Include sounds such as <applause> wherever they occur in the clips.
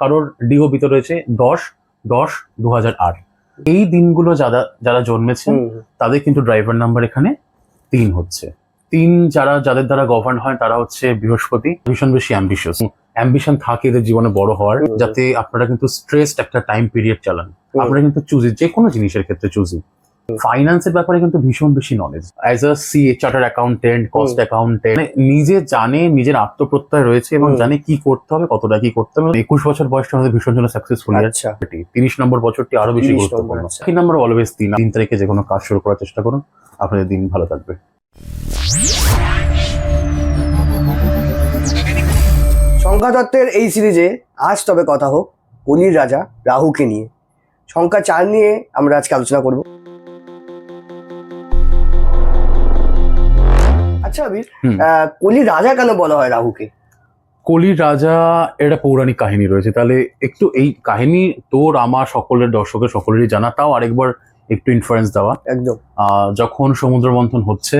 কারোর ডিওবিতে রয়েছে দশ দশ দু এই দিনগুলো যারা যারা জন্মেছেন তাদের কিন্তু ড্রাইভার নাম্বার এখানে তিন হচ্ছে। তিন যারা যাদের দ্বারা গভর্ন হয় তারা হচ্ছে বৃহস্পতি। ভীষণ বেশি অ্যাম্বিশিয়াস অ্যাম্বিশন থাকে এদের জীবনে বড় হওয়ার যাতে আপনারা কিন্তু স্ট্রেসড একটা টাইম পিরিয়ড চালান। আপনারা কিন্তু চুজি যে কোনো জিনিসের ক্ষেত্রে চুজি ফাইন্যান্সের ব্যাপারে কিন্তু ভীষণ বেশি knowledge as a C charter accountant cost accountant নিজে জানে নিজের আত্মপ্রত্যয় রয়েছে এবং জানে কি করতে হবে কতটা কি করতে হবে। একুশ বছর বয়সটা আমাদের ভীষণ জন্য সাকসেসফুল আচ্ছা। তিরিশ নম্বর বছরটি আরও বেশি গুরুত্বপূর্ণ। আচ্ছা। তিন নম্বর অলওয়েজ তিন। তিন তারিখে যে কোনো কাজ শুরু করার চেষ্টা করুন। আপনাদের দিন ভালো থাকবে। সংখ্যা তত্ত্বের এই সিরিজে আজ তবে কথা হোক কলির রাজা রাহুকে নিয়ে। সংখ্যা চার নিয়ে আমরা আজকে আলোচনা করব। আচ্ছা আবির কলির রাজা কেন বলা হয় রাহুকে? কলি রাজা এটা পৌরাণিক কাহিনী রয়েছে। তাহলে একটু এই কাহিনী তোর আমার সকলের দর্শকের সকলেরই জানা। তাও আরেকবার একটু ইনফ্লুয়েন্স দেওয়া। একদম। যখন সমুদ্র মন্থন হচ্ছে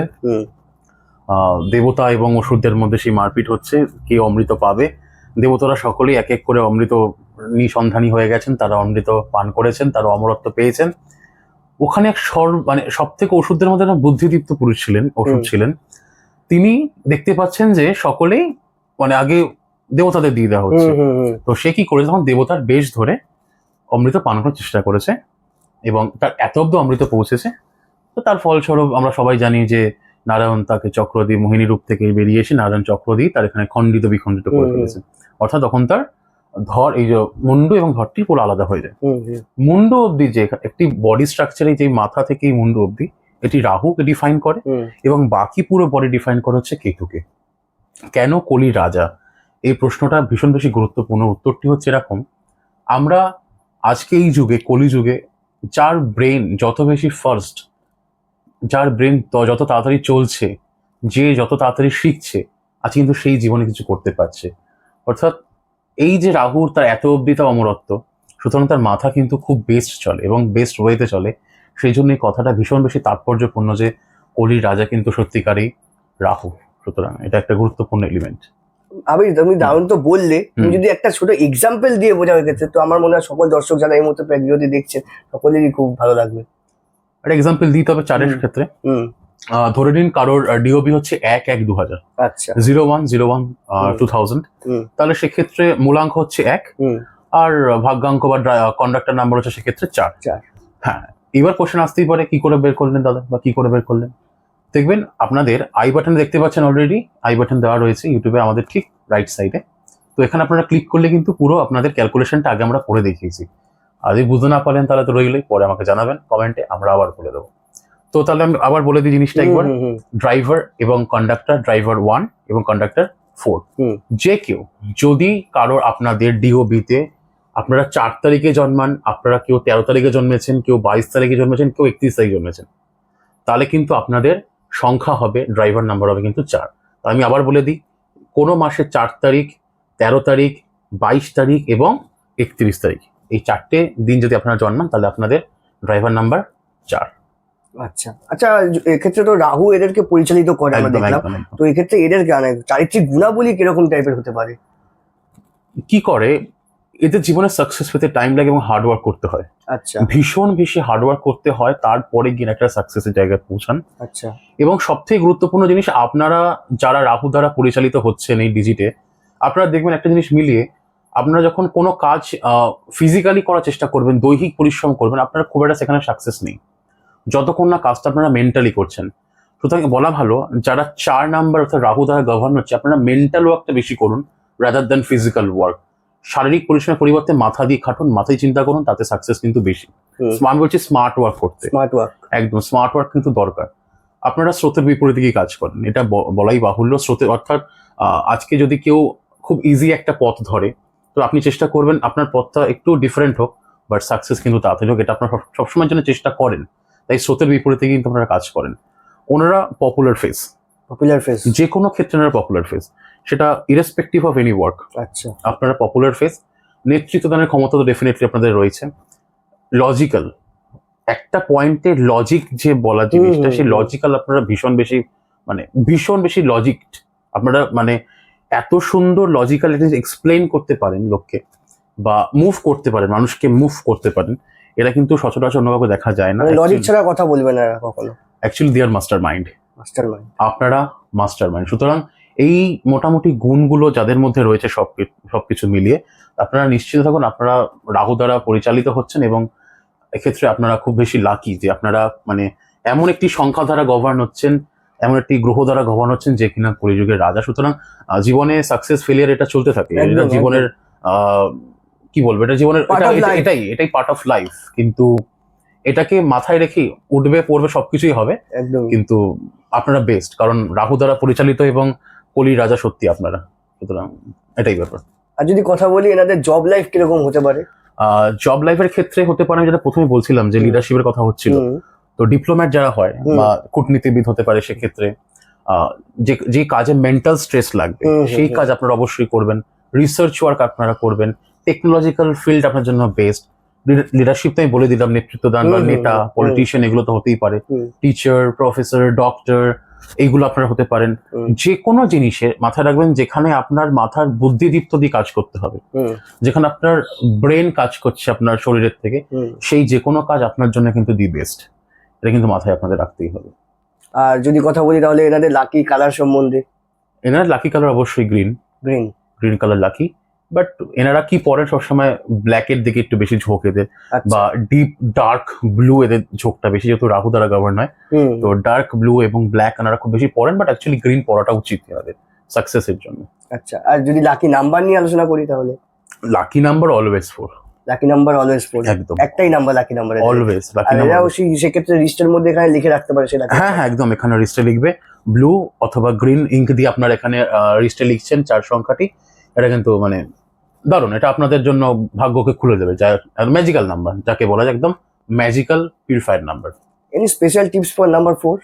দেবতা এবং অসুরদের মধ্যে সেই মারপিট হচ্ছে কে অমৃত পাবে? দেবতারা সকলেই এক এক করে অমৃত নিসন্ধানী হয়ে গেছেন তারা অমৃত পান করেছেন তারা অমরত্ব পেয়েছেন। ওখানে এক সর মানে সব থেকে ওষুধদের মধ্যে একটা বুদ্ধিদীপ্ত পুরুষ ছিলেন ওষুধ ছিলেন। তিনি দেখতে পাচ্ছেন যে সকলেই মানে আগে দেবতাদের দিয়ে দেওয়া হচ্ছে। তো সে কি করেছে? তখন দেবতার বেশ ধরে অমৃত পান করার চেষ্টা করেছে এবং তার এত অব্দ অমৃত পৌঁছেছে। তো তার ফলস্বরূপ আমরা সবাই জানি যে নারায়ণ তাকে চক্র দিয়ে মোহিনী রূপ থেকে বেরিয়ে এসে নারায়ণ চক্র দিয়ে তার এখানে খণ্ডিত বিখণ্ডিত করে ফেলেছে। অর্থাৎ তখন তার ধর এই যে মুন্ডু এবং ধরটি পুরো আলাদা হয়ে যায়। মুন্ডু অবধি যে একটি বডি স্ট্রাকচারে যে মাথা থেকে এই মুন্ডু অবধি এটি রাহুকে ডিফাইন করে এবং বাকি পুরো বডি ডিফাইন করা হচ্ছে কেতুকে। কেন কলি রাজা? এই প্রশ্নটা ভীষণ বেশি গুরুত্বপূর্ণ। উত্তরটি হচ্ছে এরকম আমরা আজকে এই যুগে কলি যুগে যার ব্রেন যত বেশি ফার্স্ট যার ব্রেন যত তাড়াতাড়ি চলছে যে যত তাড়াতাড়ি শিখছে আজ কিন্তু সেই জীবনে কিছু করতে পারছে। অর্থাৎ এই যে রাহুর তার এত অব্দি তার অমরত্ব সুতরাং তার মাথা কিন্তু খুব বেস্ট চলে এবং বেস্ট ওয়েতে চলে। সেই জন্য এই কথাটা ভীষণ বেশি তাৎপর্যপূর্ণ যে কলির রাজা কিন্তু সত্যিকারই রাহু সুতরাং এটা একটা গুরুত্বপূর্ণ এলিমেন্ট আবির তুমি দারুণ তো বললে। তুমি যদি একটা ছোট এক্সাম্পল দিয়ে বোঝাও এক্ষেত্রে তো আমার মনে হয় সকল দর্শক যারা এই মুহূর্তে ভিডিওটি দেখছেন সকলেরই খুব ভালো লাগবে। একটা এক্সাম্পল দিতে হবে চারের ক্ষেত্রে। ধরে নিন কারোর ডিওবি হচ্ছে এক এক দু হাজার। আচ্ছা। Zero one zero one two thousand তাহলে সেক্ষেত্রে মূলাঙ্ক হচ্ছে এক। আর ভাগ্যাঙ্ক বা কন্ডাক্টর নাম্বার হচ্ছে সেক্ষেত্রে চার। চার। হ্যাঁ। এবার কোশ্চেন আসতেই পারে কি করে বের করলেন দাদা বা কি করে বের করলেন? দেখবেন আপনাদের আই বাটন দেখতে পাচ্ছেন অলরেডি আই বাটন দেওয়া রয়েছে ইউটিউবে আমাদের ঠিক রাইট সাইডে তো এখানে আপনারা ক্লিক করলে কিন্তু পুরো আপনাদের ক্যালকুলেশনটা আগে আমরা করে দেখিয়েছি। আর যদি বুঝতে না পারেন তাহলে তো রইলই পরে আমাকে জানাবেন কমেন্টে আমরা আবার বলে দেবো। তো তাহলে আমি আবার বলে দিই জিনিসটা একবার। ড্রাইভার এবং কন্ডাক্টর ড্রাইভার ওয়ান এবং কন্ডাক্টর ফোর যে কেউ যদি কারোর আপনাদের ডিওবিতে আপনারা চার তারিখে জন্মান আপনারা কেউ তেরো তারিখে জন্মেছেন কেউ বাইশ তারিখে জন্মেছেন কেউ একত্রিশ তারিখে জন্মেছেন। তাহলে কিন্তু আপনাদের সংখ্যা হবে ড্রাইভার নাম্বার হবে কিন্তু চার। তো আমি আবার বলে দিই কোনো মাসে চার তারিখ তেরো তারিখ বাইশ তারিখ এবং একত্রিশ তারিখ। এই চারটে দিন যদি আপনারা জন্মান তাহলে আপনাদের ড্রাইভার নাম্বার চার। আচ্ছা। আচ্ছা এক্ষেত্রে তো রাহু এদেরকে পরিচালিত করে আমরা দেখলাম। তো এক্ষেত্রে এদের চারিত্রিক গুণাবলী কীরকম টাইপের হতে পারে? কি করে? এদের জীবনে সাকসেস পেতে টাইম লাগে এবং হার্ডওয়ার্ক করতে হয়। আচ্ছা। ভীষণ বেশি হার্ডওয়ার্ক করতে হয় তারপরে গিয়ে একটা সাকসেসের জায়গায় পৌঁছান। আচ্ছা। এবং সবথেকে গুরুত্বপূর্ণ জিনিস আপনারা যারা রাহু দ্বারা পরিচালিত হচ্ছেন এই ডিজিটে আপনারা দেখবেন একটা জিনিস মিলিয়ে আপনারা যখন কোনো কাজ ফিজিক্যালি করার চেষ্টা করবেন দৈহিক পরিশ্রম করবেন আপনারা খুব একটা সেখানে সাকসেস নেই। যতক্ষণ না কাজটা আপনারা মেন্টালি করছেন। সুতরাং বলা ভালো যারা চার নাম্বার অর্থাৎ রাহু দ্বারা গভর্ন হচ্ছে আপনারা মেন্টাল ওয়ার্কটা বেশি করুন রাদার দ্যান ফিজিক্যাল ওয়ার্ক শারীরিক পরিশ্রমের পরিবর্তে মাথা দিয়ে খাটুন মাথায় চিন্তা করুন তাতে সাকসেস কিন্তু বেশি। আমি বলছি স্মার্ট ওয়ার্ক করতে। স্মার্ট ওয়ার্ক একদম স্মার্ট ওয়ার্ক কিন্তু দরকার। আপনারা স্রোতের বিপরীতে গিয়ে কাজ করেন? এটা বলাই বাহুল্য। স্রোতের অর্থাৎ আজকে যদি কেউ খুব ইজি একটা পথ ধরে তো আপনি চেষ্টা করবেন আপনার পথটা একটু ডিফারেন্ট হোক বাট সাকসেস কিন্তু তাড়াতাড়ি হোক। এটা আপনার সব- সবসময়ের জন্য চেষ্টা করেন। তাই স্রোতের বিপরীতে কিন্তু আপনারা কাজ করেন। ওনারা পপুলার ফেস পপুলার ফেস যে কোনো ক্ষেত্রে ওনারা পপুলার ফেস সেটা ইরেসপেক্টিভ অফ এনি ওয়ার্ক আচ্ছা। আপনারা পপুলার ফেস নেতৃত্ব দানের ক্ষমতা তো ডেফিনেটলি আপনাদের রয়েছে। লজিক্যাল একটা পয়েন্টে লজিক যে বলা জিনিসটা সেই লজিক্যাল আপনারা ভীষণ বেশি মানে ভীষণ বেশি লজিক আপনারা মানে এত সুন্দর লজিক্যাল এক্সপ্লেন করতে পারেন লোককে বা মুভ করতে পারেন মানুষকে মুভ করতে পারেন এরা কিন্তু সচরাচর অন্য কাউকে দেখা যায় না। মানে লজিক ছাড়া কথা বলবে না কখনো। Actually dear master mind master mind আপনারা মাস্টার মাইন্ড সুতরাং এই মোটামুটি গুণগুলো যাদের মধ্যে রয়েছে সব সবকিছু মিলিয়ে আপনারা নিশ্চিত থাকুন আপনারা রাহু দ্বারা পরিচালিত হচ্ছেন এবং এক্ষেত্রে আপনারা খুব বেশি লাকি যে আপনারা মানে এমন একটি সংখ্যা দ্বারা গভর্ন হচ্ছেন এমন একটি গ্রহ দ্বারা গভর্ন হচ্ছেন যে কিনা কলিযুগের রাজা। সুতরাং জীবনে সাকসেস ফেলিয়ার এটা চলতে থাকে। এটা জীবনের আহ, কি বলব? এটা জীবনের. এটাই এটাই পার্ট অফ লাইফ কিন্তু এটাকে মাথায় রেখে উঠবে পড়বে সবকিছুই হবে। কিন্তু আপনারা বেস্ট কারণ রাহু দ্বারা পরিচালিত এবং কলি রাজা সত্যি আপনারা। সুতরাং এটাই ব্যাপার। আর যদি কথা বলি এনাদের জব লাইফ কীরকম হতে পারে? জব লাইফের ক্ষেত্রে হতে পারে আমি যেটা প্রথমে বলছিলাম যে লিডারশিপের কথা হচ্ছিল। তো ডিপ্লোম্যাট যারা হয়। বা কূটনীতিবিদ হতে পারে সেক্ষেত্রে যে যে কাজে মেন্টাল স্ট্রেস লাগবে সেই কাজ আপনারা অবশ্যই করবেন। রিসার্চ ওয়ার্ক আপনারা করবেন। টেকনোলজিক্যাল ফিল্ড আপনার জন্য বেস্ট লিডারশিপ তো আমি বলে দিলাম নেতৃত্ব দান বা নেতা পলিটিশিয়ান এগুলো তো হতেই পারে। টিচার প্রফেসর ডক্টর এইগুলো আপনারা হতে পারেন। যে কোনো জিনিসে মাথায় রাখবেন যেখানে আপনার মাথার বুদ্ধিদীপ্ত দিয়ে কাজ করতে হবে। যেখানে আপনার ব্রেন কাজ করছে আপনার শরীরের থেকে সেই যে কোনো কাজ আপনার জন্য কিন্তু দি বেস্ট। এটা কিন্তু মাথায় আপনাদের রাখতেই হবে। আর যদি কথা বলি তাহলে এনাদের লাকি কালার সম্বন্ধে? এনার লাকি কালার অবশ্যই green. Green. Green colour lucky. But এনারা কি পরেন সবসময় ব্ল্যাকের দিকে একটু বেশি ঝোঁক এদের আচ্ছা। বা ডিপ ডার্ক ব্লু এদের ঝোঁকটা বেশি যেহেতু রাহু দ্বারা গভর্ন হয়। তো ডার্ক ব্লু এবং ব্ল্যাক এনারা খুব বেশি পরেন বাট অ্যাকচুয়ালি গ্রিন পরাটা উচিত এনাদের সাকসেসের জন্য। আচ্ছা আর যদি লাকি নাম্বার নিয়ে আলোচনা করি তাহলে? Lucky number always four lucky number always four একদম। একটাই number lucky number always lucky number সেই সেক্ষেত্রে লিস্টের মধ্যে এখানে লিখে রাখতে পারে সেটা হ্যাঁ হ্যাঁ একদম এখানে রিস্টে লিখবে। ব্লু অথবা গ্রিন ইঙ্ক দিয়ে আপনার এখানে রিস্টে লিখছেন চার সংখ্যাটি। এটা কিন্তু মানে দারুণ এটা আপনাদের জন্য ভাগ্যকে খুলে দেবে যা ম্যাজিক্যাল নাম্বার যাকে বলা যায় একদম magical purifier number any special tips for number four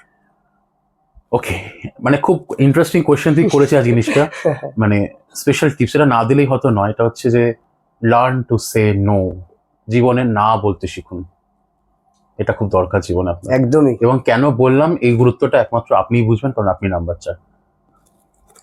okay মানে খুব ইন্টারেস্টিং কোয়েশ্চেন তুই করেছে আজ জিনিসটা। <laughs> মানে স্পেশাল টিপস এটা না দিলেই হয়তো নয় এটা হচ্ছে যে লার্ন টু সে নো জীবনে না বলতে শিখুন। এটা খুব দরকার জীবনে আপনার। একদমই। এবং কেন বললাম এই গুরুত্বটা একমাত্র আপনিই বুঝবেন কারণ আপনি নাম্বার চার।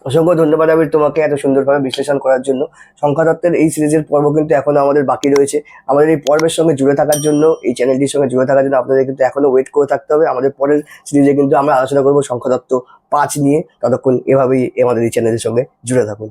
অসংখ্য ধন্যবাদ আবির তোমাকে এত সুন্দরভাবে বিশ্লেষণ করার জন্য। সংখ্যাতত্ত্বের এই সিরিজের পর্ব কিন্তু এখনও আমাদের বাকি রয়েছে। আমাদের এই পর্বের সঙ্গে জুড়ে থাকার জন্য, এই চ্যানেলটির সঙ্গে জুড়ে থাকার জন্য আপনাদের কিন্তু এখনও ওয়েট করে থাকতে হবে। আমাদের পরের সিরিজে কিন্তু আমরা আলোচনা করব সংখ্যাতত্ত্ব পাঁচ নিয়ে। ততক্ষণ এভাবেই আমাদের এই চ্যানেলের সঙ্গে জুড়ে থাকুন।